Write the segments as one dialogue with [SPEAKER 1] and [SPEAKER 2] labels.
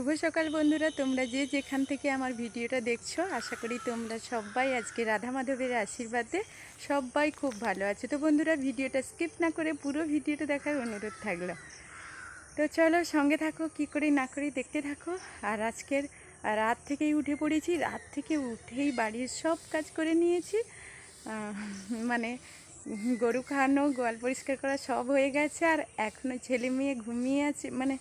[SPEAKER 1] শুভ সকাল বন্ধুরা, তোমরা যে যেখান থেকে আমার ভিডিওটা দেখছ, আশা করি তোমরা সবাই আজকে রাধা মাধবের আশীর্বাদে সবাই খুব ভালো আছে। তো বন্ধুরা, ভিডিওটা স্কিপ না করে পুরো ভিডিওটা দেখার অনুরোধ থাকল। তো চলো সঙ্গে থাকো, কি করে না করে দেখতে থাকো। আর আজকের রাত থেকেই উঠে পড়েছি, রাত থেকে উঠেই বাড়ির সব কাজ করে নিয়েছি। মানে গরু খাওয়ানো, গোয়াল পরিষ্কার করা সব হয়ে গেছে, আর এখনও ছেলে মেয়ে ঘুমিয়ে আছে মানে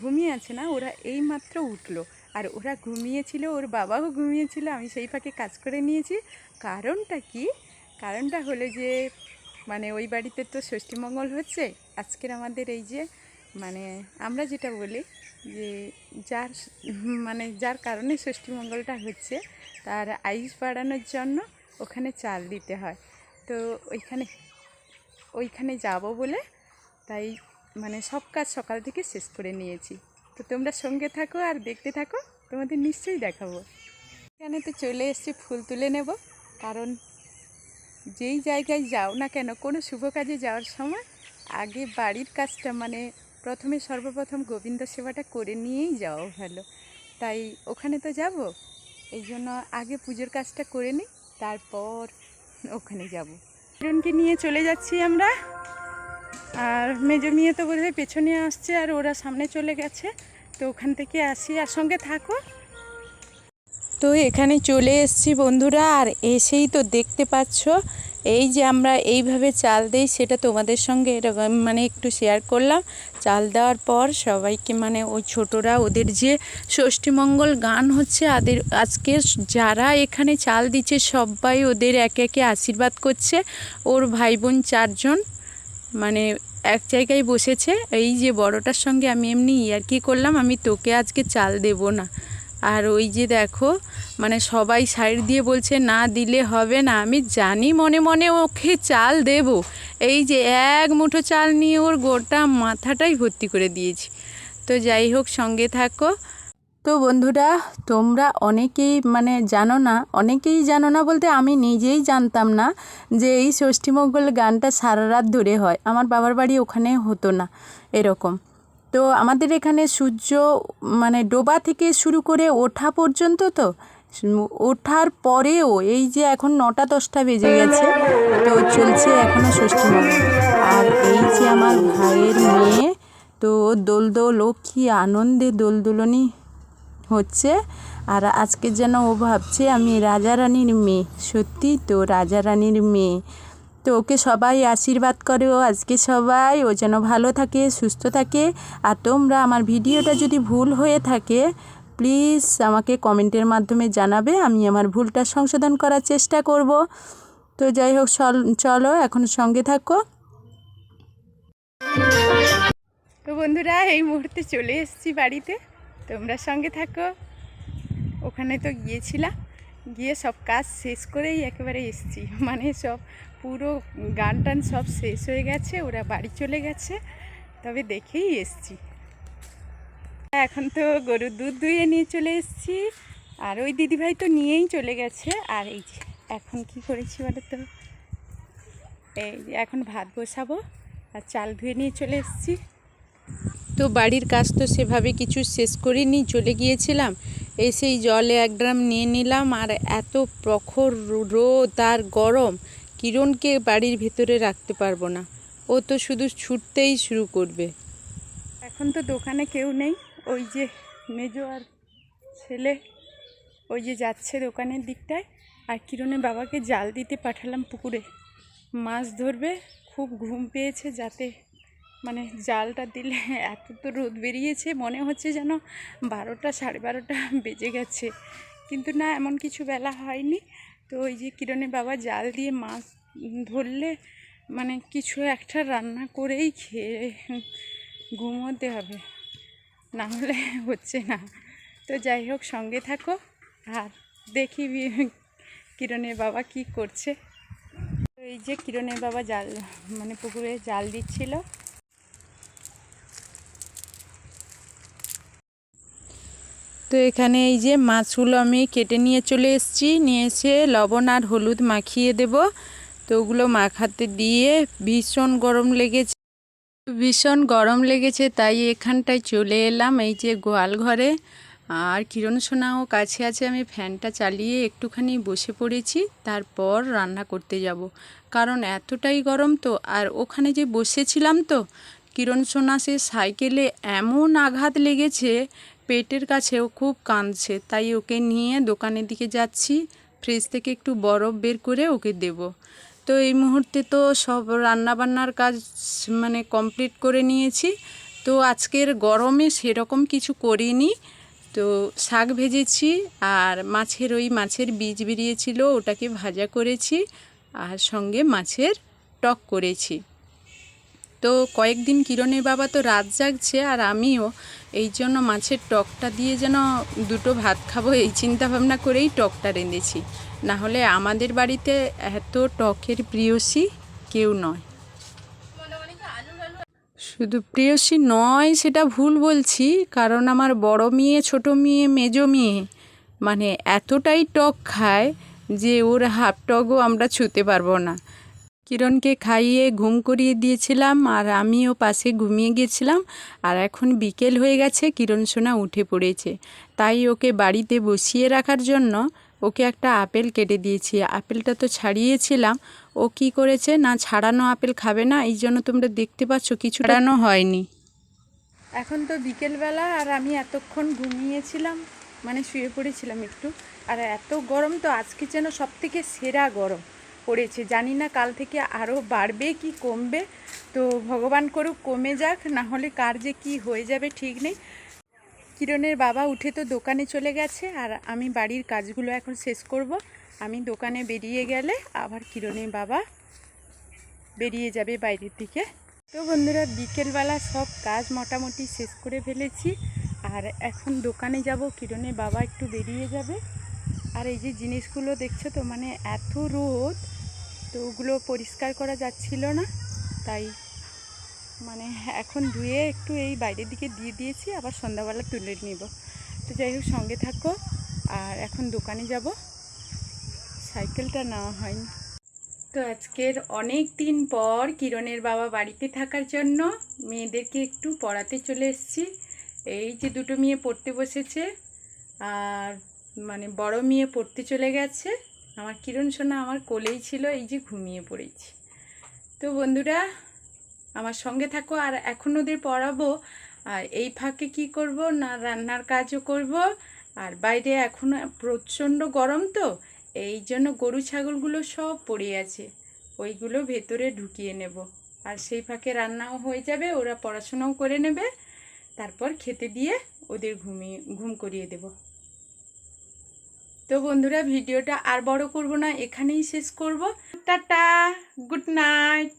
[SPEAKER 1] ঘুমিয়ে আছে না, ওরা এই মাত্র উঠল। আর ওরা ঘুমিয়েছিল, ওর বাবাও ঘুমিয়েছিল, আমি সেই ফাঁকে কাজ করে নিয়েছি। কারণটা কি? কারণটা হলো যে মানে ওই বাড়িতে তো ষষ্ঠীমঙ্গল হচ্ছে, আজকের আমাদের এই যে মানে আমরা যেটা বলি যে, যার মানে যার কারণে ষষ্ঠীমঙ্গলটা হচ্ছে, তার আয়ুষ বাড়ানোর জন্য ওখানে চাল দিতে হয়। তো ওইখানে ওইখানে যাব বলে তাই মানে সব কাজ সকাল থেকে শেষ করে নিয়েছি। তো তোমরা সঙ্গে থাকো আর দেখতে থাকো, তোমাদের নিশ্চয়ই দেখাবো। এখানে তো চলে এসেছি, ফুল তুলে নেব। কারণ যেই জায়গায় যাও না কেন, কোনো শুভ কাজে যাওয়ার সময় আগে বাড়ির কাজটা মানে প্রথমে সর্বপ্রথম গোবিন্দ সেবাটা করে নিয়েই যাওয়া ভালো। তাই ওখানে তো যাব, এই জন্য আগে পুজোর কাজটা করে নিই। তারপর ওখানে যাব। কিরণকে নিয়ে চলে যাচ্ছি আমরা। আর মেজো মেয়ে তো বোধহয় পেছনে আসছে আর ওরা সামনে চলে গেছে। তো ওখান থেকে আসি আর সঙ্গে থাকো। তো এখানে চলে এসছি বন্ধুরা আর এসেই তো দেখতে পাচ্ছ এই যে আমরা এইভাবে চাল দেই, সেটা তোমাদের সঙ্গে এরকম মানে একটু শেয়ার করলাম। চাল দেওয়ার পর সবাইকে মানে ওই ছোটরা ওদের যে ষষ্ঠীমঙ্গল গান হচ্ছে, আদের আজকে যারা এখানে চাল দিচ্ছে, সবাই ওদের একে একে আশীর্বাদ করছে। ওর ভাই বোন চারজন মানে এক জায়গায় বসেছে। এই যে বড়টার সঙ্গে আমি এমনি ইয়ার্কি করলাম, আমি তোকে আজকে চাল দেব না। আর ওই যে দেখো মানে সবাই সাইড দিয়ে বলছে, না দিলে হবে না, আমি জানি, মনে মনে ওকে চাল দেব। এই যে এক মুঠো চাল নিয়ে ওর গোটা মাথাটাই ভর্তি করে দিয়েছি। তো যাই হোক, সঙ্গে থাকো। তো বন্ধুরা, তোমরা অনেকেই মানে জানো না, অনেকেই জানো না বলতে আমি নিজেই জানতাম না যে এই ষষ্ঠীমঙ্গল গানটা সারা রাত ধরে হয়। আমার বাবার বাড়ি ওখানে হতো না, এরকম। তো আমাদের এখানে সূর্য মানে ডোবা থেকে শুরু করে ওঠা পর্যন্ত তো, ওঠার পরেও এই যে এখন নটা দশটা বেজে গেছে, তো চলছে এখনও ষষ্ঠী ষষ্ঠীমঙ্গল আর এই যে আমার ভাইয়ের মেয়ে, তো দোল দোল ও কী আনন্দে দোল দোলনি হচ্ছে। আর আজকে যেন ও ভাবছে আমি রাজা রানীর মেয়ে সত্যি তো রাজা রানীর মেয়ে। তো ওকে সবাই আশীর্বাদ করে ও আজকে সবাই। ও যেন ভালো থাকে, সুস্থ থাকে। আর তোমরা আমার ভিডিওটা যদি ভুল হয়ে থাকে প্লিজ আমাকে কমেন্টের মাধ্যমে জানাবে। আমি আমার ভুলটা সংশোধন করার চেষ্টা করব। তো যাই হোক চল- এখন সঙ্গে থাকো। তো বন্ধুরা, এই মুহূর্তে চলে এসেছি বাড়িতে। তোমরা সঙ্গে থাকো। ওখানে তো গিয়েছিলাম। গিয়ে সব কাজ শেষ করেই একেবারে এসেছি। মানে সব পুরো গান টান সব শেষ হয়ে গেছে, ওরা বাড়ি চলে গেছে, তবে দেখেই এসেছি। এখন তো গরুর দুধ দুইয়ে নিয়ে চলে এসেছি, আর ওই দিদিভাই তো নিয়েই চলে গেছে, আর এই যে এখন কি করেছি বলো তো এই এখন ভাত বসাবো, আর চাল ধুয়ে নিয়ে চলে এসেছি। তো বাড়ির কাজ তো সেভাবে কিছু শেষ করে করিনি, চলে গিয়েছিলাম, এসেই জলে এক ড্রাম নিয়ে নিলাম, আর এত প্রখর রোদ আর গরম কিরণকে বাড়ির ভেতরে রাখতে পারব না। ও তো শুধু ছুটতেই শুরু করবে। এখন তো দোকানে কেউ নেই। ওই যে মেজো আর ছেলে, ওই যে যাচ্ছে দোকানের দিকটায়। আর কিরণের বাবাকে জাল দিতে পাঠালাম পুকুরে। মাছ ধরবে, খুব ঘুম পেয়েছে যাতে। মানে জালটা দিলে এত তো রোদ বেরিয়েছে, মনে হচ্ছে যেন বারোটা সাড়ে বারোটা বেজে গেছে। কিন্তু না, এমন কিছু বেলা হয়নি। তো ওই যে কিরণের বাবা জাল দিয়ে মাছ ধরলে মানে কিছু একটা রান্না করেই খেয়ে ঘুমোতে হবে। না হলে হচ্ছে না। তো যাই হোক, সঙ্গে থাকো আর দেখি কিরণের বাবা কি করছে। এই যে কিরণের বাবা জাল মানে পুকুরে জাল দিচ্ছিল। তো এখানে এই যে মাছগুলো আমি কেটে নিয়ে চলে এসেছি। নিয়ে এসে লবণ আর হলুদ মাখিয়ে দেব। তো ওগুলো মাখাতে দিয়ে ভীষণ গরম লেগেছে। ভীষণ গরম লেগেছে, তাই এখানটায় চলে এলাম এই যে গোয়াল ঘরে। আর কিরণ সোনাও কাছে আছে, আমি ফ্যানটা চালিয়ে একটুখানি বসে পড়েছি, তারপর রান্না করতে যাব। কারণ এতটাই গরম তো, আর ওখানে যে বসেছিলাম তো, কিরণ সোনা সে সাইকেলে এমন আঘাত লেগেছে পেটের কাছেও খুব কাঁদছে, তাই ওকে নিয়ে দোকানের দিকে যাচ্ছি। ফ্রিজ থেকে একটু বরফ বের করে ওকে দেবো। তো এই মুহূর্তে তো সব রান্নাবান্নার কাজ মানে কমপ্লিট করে নিয়েছি। তো আজকের গরমে সেরকম কিছু করিনি। তো শাক ভেজেছি আর মাছের ওই মাছের বীজ বেরিয়েছিল, ওটাকে ভাজা করেছি আর সঙ্গে মাছের টক করেছি। তো কয়েকদিন কিরণের বাবা তো রাত জাগছে আর আমিও। এই জন্য মাছের টকটা দিয়ে যেন দুটো ভাত খাব, এই চিন্তা ভাবনা করেই টকটা রেঁধেছি। না হলে আমাদের বাড়িতে এত টকের প্রিয়সী কেউ নয়। শুধু প্রিয়সী নয়, সেটা ভুল বলছি, কারণ আমার বড় মেয়ে, ছোট মেয়ে, মেজো মেয়ে মানে এতটাই টক খায় যে ওর হাফ টকও আমরা ছুতে পারব না। কিরণকে খাইয়ে ঘুম করিয়ে দিয়েছিলাম আর আমিও পাশে ঘুমিয়ে গেছিলাম আর এখন বিকেল হয়ে গেছে কিরণ সোনা উঠে পড়েছে। তাই ওকে বাড়িতে বসিয়ে রাখার জন্য ওকে একটা আপেল কেটে দিয়েছি। আপেলটা তো ছাড়িয়েছিলাম ও কি করেছে? না ছাড়ানো আপেল খাবে না এই জন্য তোমরা দেখতে পাচ্ছ কিছু ছাড়ানো হয়নি। এখন তো বিকেলবেলা আর আমি এতক্ষণ ঘুমিয়েছিলাম মানে শুয়ে পড়েছিলাম একটু। আর এত গরম তো আজকে যেন সব থেকে সেরা গরম। পড়েছে। জানি না কাল থেকে আরও বাড়বে কি কমবে। তো ভগবান করুক কমে যাক, না হলে কার যে কি হয়ে যাবে ঠিক নেই। কিরণের বাবা উঠে তো দোকানে চলে গেছে, আর আমি বাড়ির কাজগুলো এখন শেষ করব। আমি দোকানে বেরিয়ে গেলে আবার কিরণের বাবা বেরিয়ে যাবে বাইরের দিকে। তো বন্ধুরা, বিকেলবেলা সব কাজ মোটামুটি শেষ করে ফেলেছি, আর এখন দোকানে যাব, কিরণের বাবা একটু বেরিয়ে যাবে। আর এই যে জিনিসগুলো দেখছ তো মানে এত রোদ, তো ওগুলো পরিষ্কার করা যাচ্ছিল না। তাই মানে এখন ধুয়ে একটু এই বাইরের দিকে দিয়ে দিয়েছি, আবার সন্ধ্যাবেলা তুলে নেব। তো যাই হোক, সঙ্গে থাকো। আর এখন দোকানে যাব। সাইকেলটা নেওয়া হয়নি। তো আজকের অনেক দিন পর কিরণের বাবা বাড়িতে থাকার জন্য মেয়েদেরকে একটু পড়াতে চলে এসেছি। এই যে দুটো মেয়ে পড়তে বসেছে। আর মানে বড় মেয়ে পড়তে চলে গেছে। আমার কিরণ সোনা আমার কোলেই ছিল, এই যে ঘুমিয়ে পড়েছি। তো বন্ধুরা, আমার সঙ্গে থাকো আর এখন ওদের পড়াবো। আর এই ফাঁকে কি করব না রান্নার কাজও করব। আর বাইরে এখন প্রচণ্ড গরম তো, এই জন্য গরু ছাগলগুলো সব পড়ে আছে। ওইগুলো ভেতরে ঢুকিয়ে নেব। আর সেই ফাঁকে রান্নাও হয়ে যাবে, ওরা পড়াশোনাও করে নেবে। তারপর খেতে দিয়ে ওদের ঘুমিয়ে, ঘুম করিয়ে দেব। তো বন্ধুরা ভিডিওটা আর বড় করব না এখানেই শেষ করব। Tata good night.